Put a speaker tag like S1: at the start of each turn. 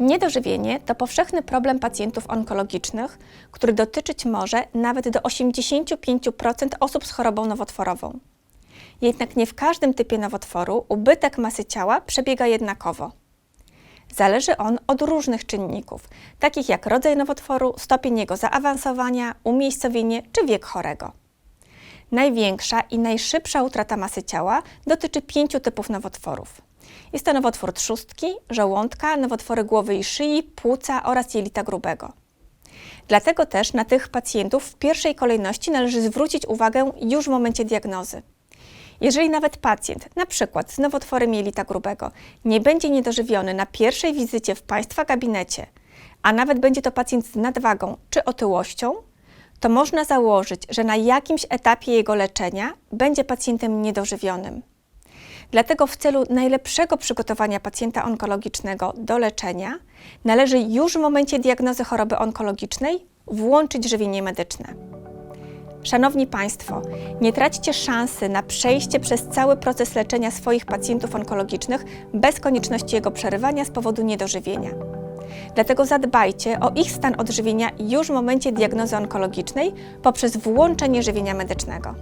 S1: Niedożywienie to powszechny problem pacjentów onkologicznych, który dotyczyć może nawet do 85% osób z chorobą nowotworową. Jednak nie w każdym typie nowotworu ubytek masy ciała przebiega jednakowo. Zależy on od różnych czynników, takich jak rodzaj nowotworu, stopień jego zaawansowania, umiejscowienie czy wiek chorego. Największa i najszybsza utrata masy ciała dotyczy pięciu typów nowotworów. Jest to nowotwór trzustki, żołądka, nowotwory głowy i szyi, płuca oraz jelita grubego. Dlatego też na tych pacjentów w pierwszej kolejności należy zwrócić uwagę już w momencie diagnozy. Jeżeli nawet pacjent, na przykład z nowotworem jelita grubego, nie będzie niedożywiony na pierwszej wizycie w Państwa gabinecie, a nawet będzie to pacjent z nadwagą czy otyłością, to można założyć, że na jakimś etapie jego leczenia będzie pacjentem niedożywionym. Dlatego w celu najlepszego przygotowania pacjenta onkologicznego do leczenia należy już w momencie diagnozy choroby onkologicznej włączyć żywienie medyczne. Szanowni Państwo, nie traćcie szansy na przejście przez cały proces leczenia swoich pacjentów onkologicznych bez konieczności jego przerywania z powodu niedożywienia. Dlatego zadbajcie o ich stan odżywienia już w momencie diagnozy onkologicznej poprzez włączenie żywienia medycznego.